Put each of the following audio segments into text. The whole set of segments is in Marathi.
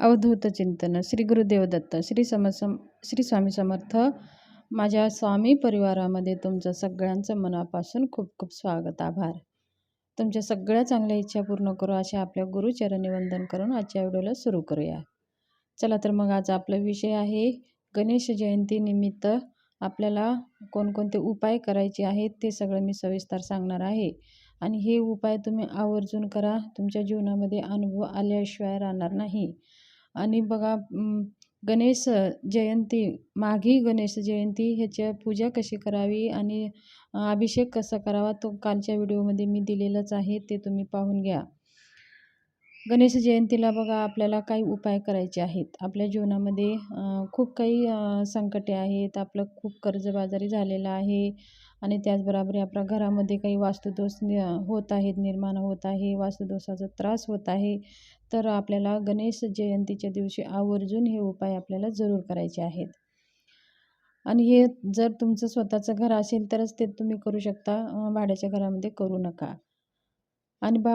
अवधूत चिंतन श्री गुरुदेव दत्त श्री समसम श्री स्वामी समर्थ. माझ्या स्वामी परिवारामध्ये तुमचं सगळ्यांचं मनापासून खूप खूप स्वागत आभार. तुमच्या सगळ्या चांगल्या इच्छा पूर्ण करू अशा आपल्या गुरुचरणी वंदन करून आजच्या व्हिडिओला सुरू करूया. चला तर मग आज आपला विषय आहे गणेश जयंतीनिमित्त आपल्याला कोणकोणते उपाय करायचे आहेत ते सगळं मी सविस्तर सांगणार आहे. आणि हे उपाय तुम्ही आवर्जून करा तुमच्या जीवनामध्ये अनुभव आल्याशिवाय राहणार नाही. आणि बघा गणेश जयंती माघी गणेश जयंती ह्याच्या पूजा कशी करावी आणि अभिषेक कसा करावा तो कालच्या व्हिडिओमध्ये मी दिलेलाच आहे ते तुम्ही पाहून घ्या. गणेश जयंतीला बघा आपल्याला काही उपाय करायचे आहेत. आपल्या जीवनामध्ये खूप काही संकटे आहेत. आपलं खूप कर्जबाजारी झालेलं आहे. आणि त्याचबरोबर आपल्या घरामध्ये काही वास्तुदोष होत आहेत निर्माण होत आहे वास्तुदोषाचा त्रास होत आहे तर आपल्याला गणेश जयंतीच्या दिवशी आवर्जून हे उपाय आपल्याला जरूर करायचे आहेत. आणि हे जर तुमचं स्वतःचं घर असेल तरच ते तुम्ही करू शकता भाड्याच्या घरामध्ये करू नका. आणि बा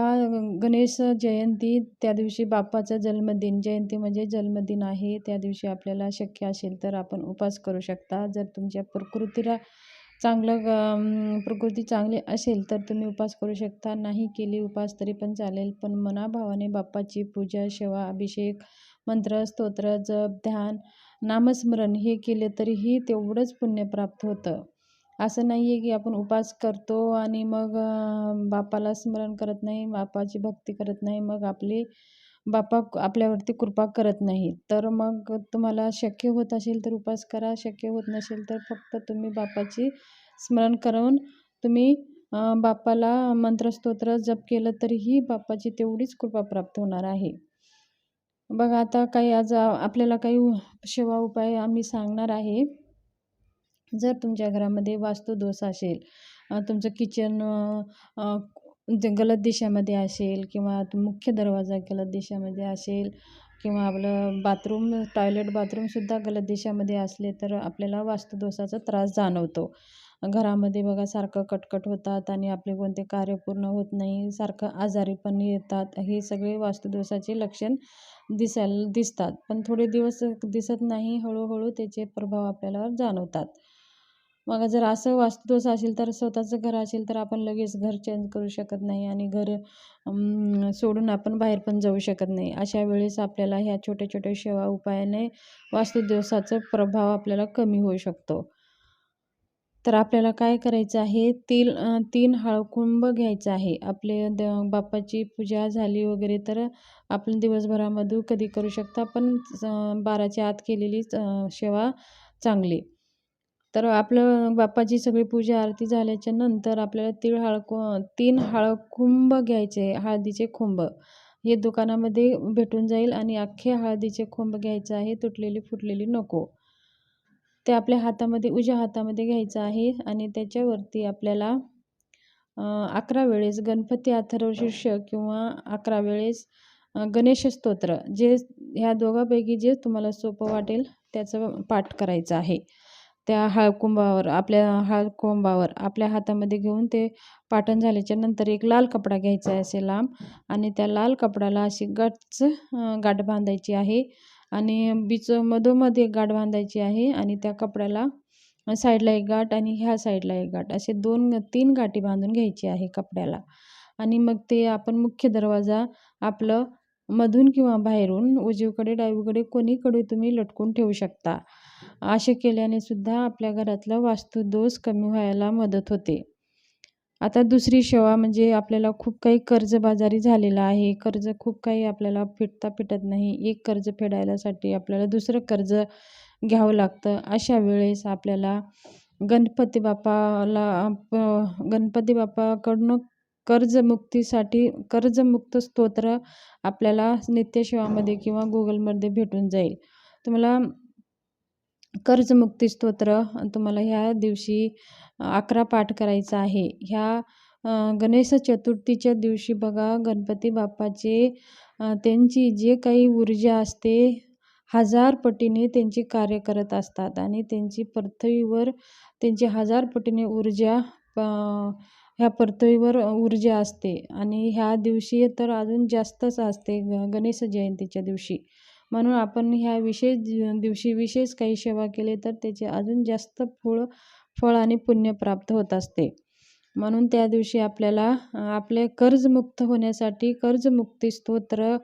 गणेश जयंती त्या दिवशी बाप्पाचा जन्मदिन जयंती म्हणजे जन्मदिन आहे त्या दिवशी आपल्याला शक्य असेल तर आपण उपास करू शकता. जर तुमच्या प्रकृतीला चांगलं प्रकृती चांगली असेल तर तुम्ही उपास करू शकता. नाही केली उपास तरी पण चालेल. पण मनाभावाने बाप्पाची पूजा सेवा अभिषेक मंत्र स्तोत्र जप ध्यान नामस्मरण हे केले तरीही तेवढंच पुण्य प्राप्त होतं. असं नाही आहे की आपण उपास करतो आणि मग बापाला स्मरण करत नाही बापाची भक्ती करत नाही. मग आपली बापा आपल्यावरती कृपा करत नाही तर मग तुम्हाला शक्य होत असेल तर उपास करा. शक्य होत नसेल तर फक्त तुम्ही बापाची स्मरण करून तुम्ही बापाला मंत्रस्तोत्र जप केलं तरीही बापाची तेवढीच कृपा प्राप्त होणार आहे. बघा आता काही आज आपल्याला काही सेवा उपाय आम्ही सांगणार आहे. जर तुमच्या घरामध्ये वास्तुदोष असेल तुमचं किचन म्हणजे गलत दिशेमध्ये असेल किंवा मुख्य दरवाजा गलत दिशेमध्ये असेल किंवा आपलं बाथरूम टॉयलेट बाथरूमसुद्धा गलत दिशेमध्ये असले तर आपल्याला वास्तुदोषाचा त्रास जाणवतो. घरामध्ये बघा सारखं कटकट होतात आणि आपले कोणते कार्य पूर्ण होत नाही सारखं आजारी पण येतात. हे सगळे वास्तुदोषाचे लक्षण दिसायला दिसतात. पण थोडे दिवस दिसत नाही हळूहळू त्याचे प्रभाव आपल्याला जाणवतात. मग जर असं वास्तुदोष असेल तर स्वतःचं घर असेल तर आपण लगेच घर चेंज करू शकत नाही आणि घर सोडून आपण बाहेर पण जाऊ शकत नाही. अशा वेळेस आपल्याला ह्या छोट्या छोट्या सेवा उपायाने वास्तुदोषाचा प्रभाव आपल्याला कमी होऊ शकतो. तर आपल्याला काय करायचं आहे? तीन तीन हळकुंब घ्यायचं आहे. आपले द बाप्पाची पूजा झाली वगैरे तर आपण दिवसभरामध्ये कधी करू शकता पण बाराच्या आत केलेली सेवा चांगली. तर आपलं बाप्पाची सगळी पूजा आरती झाल्याच्यानंतर आपल्याला तीळ हळकु तीन हळकुंब घ्यायचे हळदीचे खुंब हे दुकानामध्ये भेटून जाईल आणि अख्खे हळदीचे खुंब घ्यायचं आहे तुटलेली फुटलेली नको. ते आपल्या हातामध्ये उज्या हातामध्ये घ्यायचं आहे आणि त्याच्यावरती आपल्याला अकरा वेळेस गणपती अथर्वशीर्ष किंवा अकरा वेळेस गणेश स्तोत्र. जे ह्या दोघांपैकी जे तुम्हाला सोपं वाटेल त्याचं पाठ करायचं आहे. त्या हळकुंभावर आपल्या हळकुंभावर आपल्या हातामध्ये घेऊन ते पाठण झाल्याच्यानंतर एक लाल कपडा घ्यायचा आहे असे लांब आणि त्या लाल कपड्याला अशी गच्च गाठ बांधायची आहे आणि बीच मधोमध एक गाठ बांधायची आहे आणि त्या कपड्याला साईडला एक गाठ आणि ह्या साईडला एक गाठ असे दोन तीन गाठी बांधून घ्यायची आहे कपड्याला. आणि मग ते आपण मुख्य दरवाजा आपलं मधून किंवा बाहेरून उजवीकडे डावीकडे कोणीकडे तुम्ही लटकून ठेवू शकता. असे केल्याने सुद्धा आपल्या घरातला वास्तुदोष कमी व्हायला मदत होते. आता दुसरी सेवा म्हणजे आपल्याला खूप काही कर्जबाजारी झालेला आहे. कर्ज खूप काही आपल्याला फिटता फिटत नाही. एक कर्ज फेडायलासाठी आपल्याला दुसरं कर्ज घ्यावं लागतं. अशा वेळेस आपल्याला गणपती बापाला गणपती बापाकडनं कर्जमुक्तीसाठी कर्जमुक्त स्तोत्र आपल्याला नित्यसेवामध्ये किंवा गुगलमध्ये भेटून जाईल. तुम्हाला कर्जमुक्ती स्तोत्र तुम्हाला ह्या दिवशी अकरा पाठ करायचा आहे. ह्या गणेश चतुर्थीच्या दिवशी बघा गणपती बाप्पाचे त्यांची जे काही ऊर्जा असते हजार पटीने त्यांची कार्य करत असतात आणि त्यांची पृथ्वीवर त्यांची हजार पटीने ऊर्जा ह्या पृथ्वीवर ऊर्जा असते. आणि ह्या दिवशी तर अजून जास्तच असते ग गणेश जयंतीच्या दिवशी. म्हणून आपण ह्या विशेष दिवशी विशेष काही सेवा केली तर त्याचे अजून जास्त फळ फळ आणि पुण्य प्राप्त होत असते. म्हणून त्या दिवशी आपल्याला आपले कर्जमुक्त होण्यासाठी कर्जमुक्ती स्तोत्र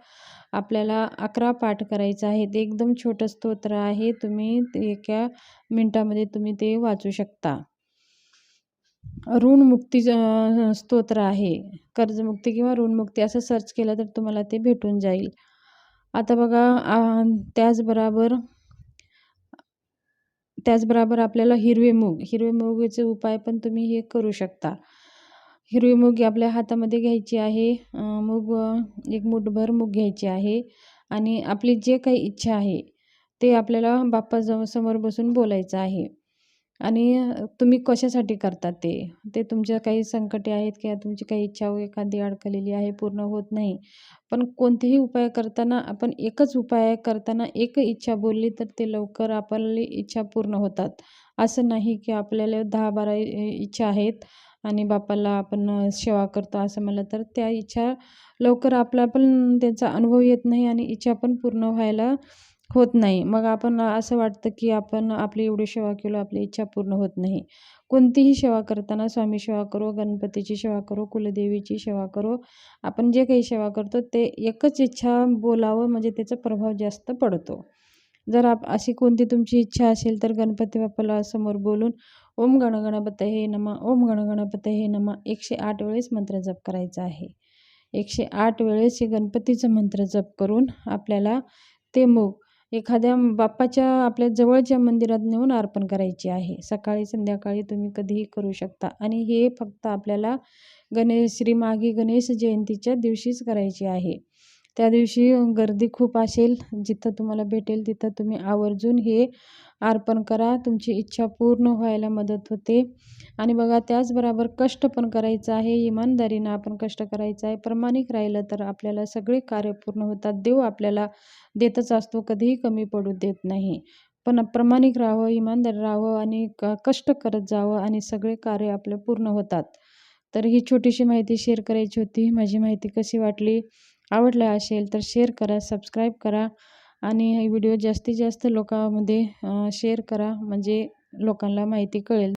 आपल्याला अकरा पाठ करायचं आहे ते एकदम छोटं स्तोत्र आहे. तुम्ही एका मिनटामध्ये तुम्ही ते वाचू शकता. ऋणमुक्ती स्तोत्र आहे. कर्जमुक्ती किंवा ऋणमुक्ती असं सर्च केलं तर तुम्हाला ते भेटून जाईल. आता बघा त्याचबरोबर त्याचबरोबर आपल्याला हिरवे मूग. हिरवे मूगचे उपाय पण तुम्ही हे करू शकता. हिरवी मूग आपल्या हातामध्ये घ्यायची आहे. मूग एक मुठभर मूग घ्यायची आहे. आणि आपली जे काही इच्छा आहे ते आपल्याला बाप्पाजवळ समोर बसून बोलायचं आहे. आणि तुम्ही कशासाठी करता ते? ते तुमच्या काही संकटे आहेत किंवा तुमची काही इच्छा एखादी अडकलेली आहे पूर्ण होत नाही. पण कोणतेही उपाय करताना आपण एकच उपाय करताना एक इच्छा बोलली तर ते लवकर आपली इच्छा पूर्ण होतात. असं नाही की आपल्याला दहा बारा इच्छा आहेत आणि बापाला आपण सेवा करतो असं म्हणलं तर त्या इच्छा लवकर आपला पण त्याचा अनुभव येत नाही आणि इच्छा पण पूर्ण व्हायला होत नाही. मग आपण असं वाटतं की आपण आपली एवढी सेवा केलो आपली इच्छा पूर्ण होत नाही. कोणतीही सेवा करताना स्वामी सेवा करो गणपतीची सेवा करो कुलदेवीची सेवा करो. आपण जे काही सेवा करतो ते एकच इच्छा बोलावं म्हणजे त्याचा प्रभाव जास्त पडतो. जर आप अशी कोणती तुमची इच्छा असेल तर गणपती बाप्पाला समोर बोलून ओम गणगणपत हे नमा ओम गणगणपत हे नमा एकशे आठ वेळेस मंत्र जप करायचा आहे. एकशे आठ वेळेस हे गणपतीचं मंत्र जप करून आपल्याला ते मूग एखाद्या बाप्पाच्या आपल्या जवळच्या मंदिरात नेऊन अर्पण करायची आहे. सकाळी संध्याकाळी तुम्ही कधीही करू शकता. आणि हे फक्त आपल्याला गणेश श्री माघी गणेश जयंतीच्या दिवशीच करायची आहे. त्या दिवशी गर्दी खूप असेल जिथं तुम्हाला भेटेल तिथं तुम्ही आवर्जून हे अर्पण करा. तुमची इच्छा पूर्ण व्हायला मदत होते. आणि बघा त्याचबरोबर कष्ट पण करायचं आहे. इमानदारीनं आपण कष्ट करायचं आहे. प्रमाणिक राहिलं तर आपल्याला सगळे कार्य पूर्ण होतात. देव आपल्याला देतच असतो. कधीही कमी पडू देत नाही. पण प्रमाणिक राहावं इमानदार राहावं आणि क कष्ट करत जावं आणि सगळे कार्य आपले पूर्ण होतात. तर ही छोटीशी माहिती शेअर करायची होती. माझी माहिती कशी वाटली? आवडला असेल तर शेअर करा सबस्क्राईब करा आणि हे व्हिडिओ जास्तीत जास्त लोकांमध्ये शेअर करा. म्हणजे लोकांना माहिती कळेल.